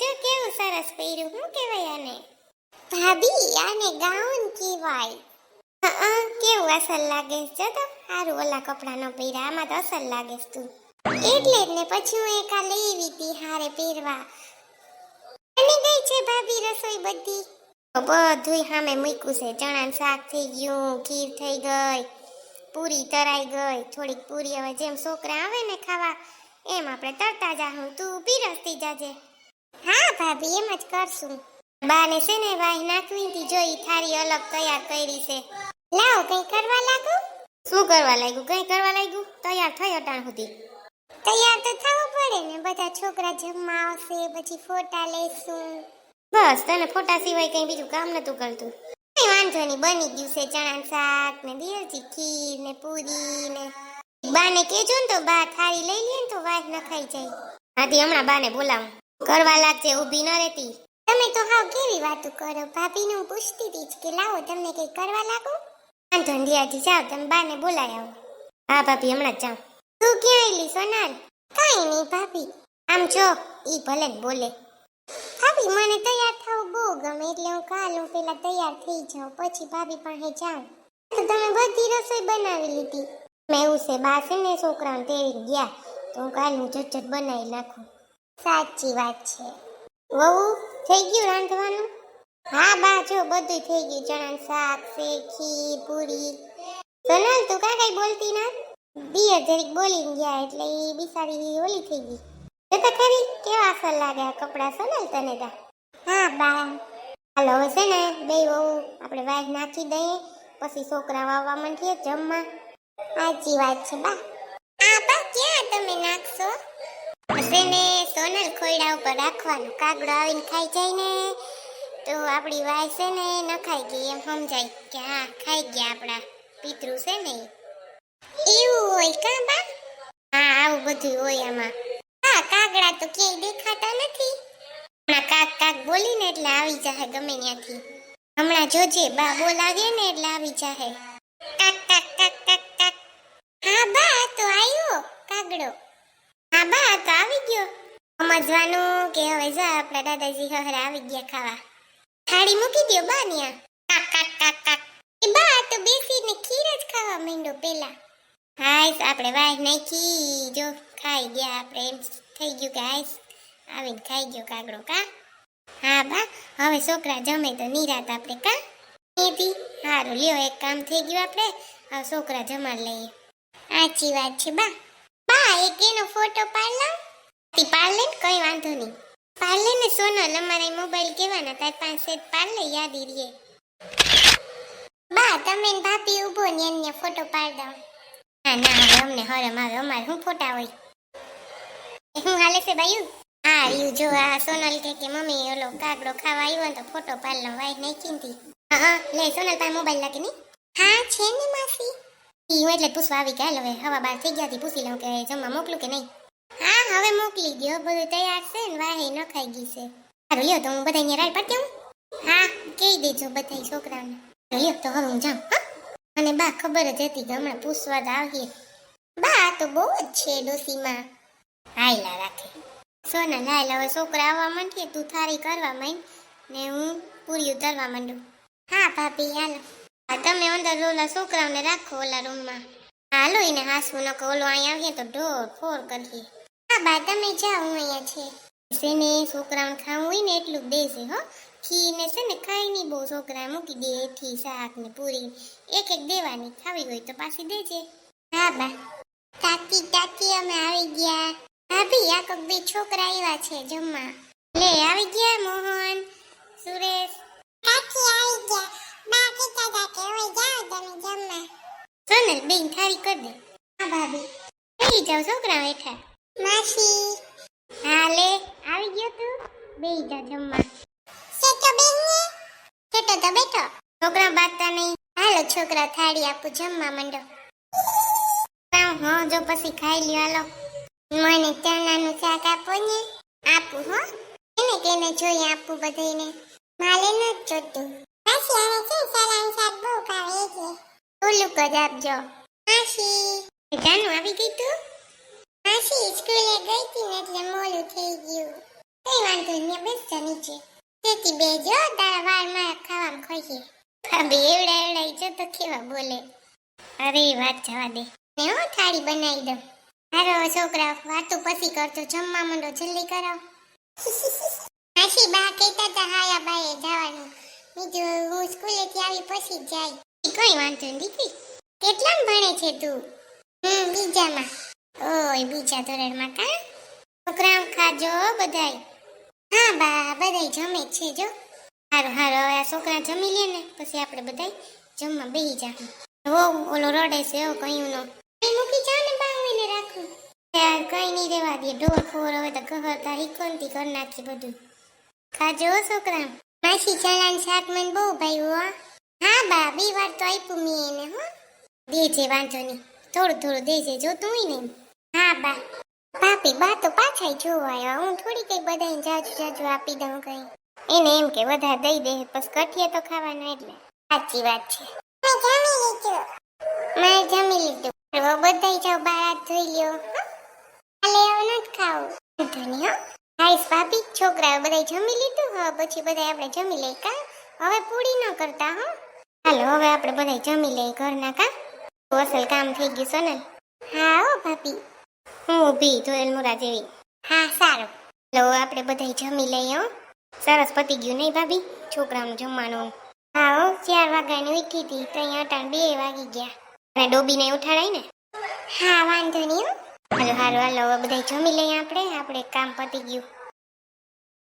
જો કેવું સરસ પહેર્યું, હું કહેવાય આને? ભાભી, આને ગાઉન કહેવાય. હા કેવું અસલ લાગે? છે તો સારું ઓલા કપડાં ન પહેર્યા, આમાં તો અસલ લાગે છે તું. એટલે જ ને પછી હું એકા લઈ આવી હતી હારે પહેરવા. બની ગઈ છે ભાભી રસોઈ બધી. બધું સામે મૂક્યું છે. ચણાનું શાક થઈ ગયું, ખીર થઈ ગઈ, પૂરી તરાઈ ગઈ. થોડીક પૂરી હવે જેમ છોકરા આવે ને ખાવા, એમ આપણે તરતા જાહું. તું પીરસતી જાજે. હા, ભાભી, એમ જ કરશું. બાને છે ને વાહ નાખવી હતી જોઈ થારી અલગ તૈયાર કરી છે. લાવ, કઈ કરવા લાગુ? શું કરવા લાગ્યું? કઈ કરવા લાગ્યું? તૈયાર થઈ અટાણ સુધી. તૈયાર તો થવું પડે ને, બધા છોકરા જમવા આવશે, પછી ફોટા લેશું. બસ, તને ફોટા સિવાય કઈ બીજું કામ નતું કરતું. કઈ વાંધો નહીં, બની ગયું છે ચણા શાક ને દિયરથી ખીર ને પૂરી ને. બાને કેજો ને તો બા થાળી લઈ લે ને તો વાહ નખાઈ જાય. હાથી હમણાં બાને બોલાવું. કરવા લાગશે ઊભી ન રહેતી. તમે તો હાવ કેવી વાતો કરો. ભાભીને હું પૂછતી હતી કે, લાવો તમને કંઈ કરવા લાગો? વાંધો દિયાજી જાઓ, તમે બાને બોલાય આવો. હા, ભાભી, હમણાં જ તું ક્યાં આવેલી સોનાલ કાંઈ નહીં, ભાભી. આમ જો, ઈ ભલે જ બોલે. ભાભી, મને તૈયાર થવું બહુ ગમે, એટલે હું કાલ હું પેલા તૈયાર થઈ જાઉં, પછી ભાભી પાસે જાઉં. તો તમે બધી રસોઈ બનાવી લીધી. મેં એવું છે, બા ને, છોકરાઓને તેડી ગયા, તો હું કાલ હું ઝટઝટ બનાવી નાખું. સાચી વાત છે. વહુ, થઈ ગયું રાંધવાનું? હા, બા, જો બધું થઈ ગયું. ચણા શાક શેખી પૂરી. સોનલ, તું કા કઈ બોલતી ના? દિયર જરીક બોલીને ગયા એટલે એ બિસારી ઓલી થઈ ગઈ. જોતા ખરી. કેવા અસર લાગે કપડા? સોનલ, તને તા? હા, બા. હાલો, હવે છે ને, બે વહુ, આપણે વાઘ નાખી દઈએ. પછી છોકરા વાવવા માંડીએ જમવા. સાચી વાત છે, બા. આ બા, ક્યાં તમે નાખશો? હશે ને ખોયડા ઉપર રાખવાનું. કાગડો આવીને ખાઈ જાય ને. તો આપણી વાય છે ને નખાઈ ગઈ, એમ સમજાય કે હા, ખાઈ ગયા આપણા પિતૃ છે ને એવું હોય કા બા? હા, આવું બધું હોય આમાં. હા, કાગડા તો ક્યાંય દેખાતા નથી. હમણાં કાક કાક બોલીને એટલે આવી જાહે ગમે ત્યાંથી. હમણાં જોજે, બા બોલાવે ને એટલે આવી જાહે. કાક કાક કાક કાક કાક. હા, બા, તો આવ્યો કાગડો. હા, બા, તો આવી ગયો. સમજવાનું કે હવે જા આપણા દાદાજી હહરા આવી ગયા ખાવા. થાળી મૂકી દો બા ન્યા. કાક કાક કાક કાક. એ બા તો બેસીને ખીર જ ખાવા માંડો પેલા. હાઈસ, આપણે વાય નાખી. જો, ખાઈ ગયા આપણે. એમ થઈ ગયું કે હાઈસ. આવીને ખાઈ ગયો કાગડો, કા? હા બા, હવે છોકરા જમે તો નિરાત આપણે, કા? એથી સારું લ્યો, એક કામ થઈ ગયું આપણે. હવે છોકરા જમા લઈએ. સાચી વાત છે બા. બા, એક એનો ફોટો પાડ લાવ તી પાડ લે કઈ વાંધો નહીં. પાડ લે ને સોનલ અમારે મોબાઈલ કેવાના તાર પાસે પાડ લે યાદી રીએ બા, તમે ને ભાભી ઊભો ને એને ફોટો પાડ દો ના ના, હવે અમને હરમ આવે, અમારે હું ફોટા હોય? હું હાલે છે બાયું હા યુ જો આ સોનલ કે કે, મમ્મી, ઓલો કાગડો ખાવા આવ્યો ને તો ફોટો પાડ લો વાઈ નાખી હતી હા લે, સોનલ પાસે મોબાઈલ લાગે નહીં? હા, છે ને માસી. ઈ એટલે પૂછવા આવી ગયા હવે હવા બાર થઈ ગયા હતી પૂછી લઉં કે જમવા મોકલું કે નહીં? હા, હવે મોકલી દો બધું તૈયાર છે ને, વાહે નખાઈ ગઈ છે. સારું લ્યો તો હું બધાને રાડ પાડી દઉં હા, કહી દેજો બધા છોકરાઓને. લ્યો તો હવે હું જાઉં, હા? અને બા ખબર જ હતી કે હમણાં પૂછવા તો આવીએ. બા તો બહુ જ છે ડોસીમાં. હાયલા રાખે. સોના લાયલા હવે છોકરા આવવા માંડીએ તું થારી કરવા માંડ, ને હું પૂરી ઉતરવા માંડું. હા, ભાભી, હાલો. હા, તમે અંદર ઓલા છોકરાઓને રાખો ઓલા રૂમમાં. હાલો, એને હાસવું નકો ઓલો અહીંયા આવીએ તો ઢોર ફોર કરીએ. હા બા તમે જાઓ હું અહીંયા છે. છે ને છોકરાઓને ખાવું હોય ને એટલું જ દેશે હો. ખીને છે ને ખાઈ નહીં બહુ છોકરા મૂકી દે એઠી શાક ને પૂરી. એક એક દેવાની ખાવી હોય તો પાછી દેજે. હા બા. કાકી કાકી અમે આવી ગયા. ભાભી આ કોક બે છોકરા આવ્યા છે જમવા. લે આવી ગયા મોહન સુરેશ. કાકી આવી ગયા. બા કીધા હતા કે હવે જાઓ તમે જમવા. સોનલ બેન થાળી કર દે. હા ભાભી. લઈ જાઓ છોકરા બેઠા માસી. હા લે આવી ગયો તું? બેહી જા જમવા. સેટો બેહને સેટો તો બેઠો. છોકરા બાતા નહીં. હાલો છોકરા થાળી આપું જમવા માંડો. હા જો પછી ખાઈ લ્યો હાલો. મને ચણાનું શાક આપો ને. આપું હો. એને કેને જોઈ આપું બધાને. માલે ન જોતું. માસી આને છે ચણાનું શાક બહુ ભાવે છે. ઓલું જ આપજો. માસી. જાનું આવી ગઈ તું? માસી સ્કૂલે ગઈ હતી ને એટલે મોડું થઈ ગયું. કઈ વાંધો નહીં બેસજા નીચે તેથી બેજો તારા વારમાં ખાવામાં ખોઈએ. ભાભી એવડા એવડા જો તો કેવા બોલે. અરે વાત જવા દે. ને હું થાળી બનાવી દઉં. હારો છોકરા વાતો પછી કરતો જમવા માંડો, જલ્દી કરાવ હાશી બા કહેતા હતા હાયા બાએ જવાનું. બીજું હું સ્કૂલેથી આવી પછી જાય. કોઈ વાંધો નહીં, દીકરી. કેટલામ ભણે છે તું. હમ, બીજામાં. ઓય, બીજા ધોરણમાં કા? છોકરાઓ ખાજો બધાય. હા, બા, બધાય જમે છે, જો. હારું હારું, હવે આ છોકરા જમી લે ને, પછી આપણે બધાય જમવા બેહી જા હો, ઓલો રડે છે ઓ કયું નો મૂકી જાવ ને, બા હું એને રાખું. યાર, કઈ નહીં રહેવા દે, ઢોર ફોર હવે તો ઘર તારી કોનથી ઘર નાખી બધું. ખાજો છોકરા. માસી ચણાનું શાક મને બહુ ભાઈ હો. બા, બી વાર તો આપ્યું મેં એને, હો. દેજે, વાંધો નહીં. થોડું થોડું દેજે, જોતું હોય ને બા. પાપી બા તો પાછા જોવા આવ્યા હું થોડી કઈ બધાને જાજુ જાજુ આપી દઉં કઈ. એને એમ કે વધારે દઈ દે પછી કઠિયા તો ખાવાનો એટલે. સાચી વાત છે. મેં જમી લીધું. હવે બધાય જાવ બહાર હાથ ધોઈ લ્યો કાલે હવે નથી ખાવું. વાંધો નહીં હો. હાઈસ ભાભી છોકરાઓ બધાય જમી લીધું? હવે પછી બધાય આપણે જમી લઈ કા? હવે પૂરી ન કરતા હો. હાલો હવે આપણે બધાય જમી લઈ ઘરના કા? અસલ કામ થઈ ગયું સોનલ હા હો ભાભી. હું ઊભી ધોયેલ મુરા જેવી હા, સારું. લો, આપણે બધાય જમી લઈએ હો. સરસ પતી ગયું નહીં ભાભી? છોકરાનું જમવાનું હા, હો, ચાર વાગ્યાની ઉઠી હતી, તો અહીંયા અટાણ બે વાગી ગયા. અને ડોબીને ઉઠાડાય ને? હા, વાંધો નહીં હો. હાલો હાલો હાલો બધાય જમી લઈએ આપણે. આપણે કામ પતી ગયું.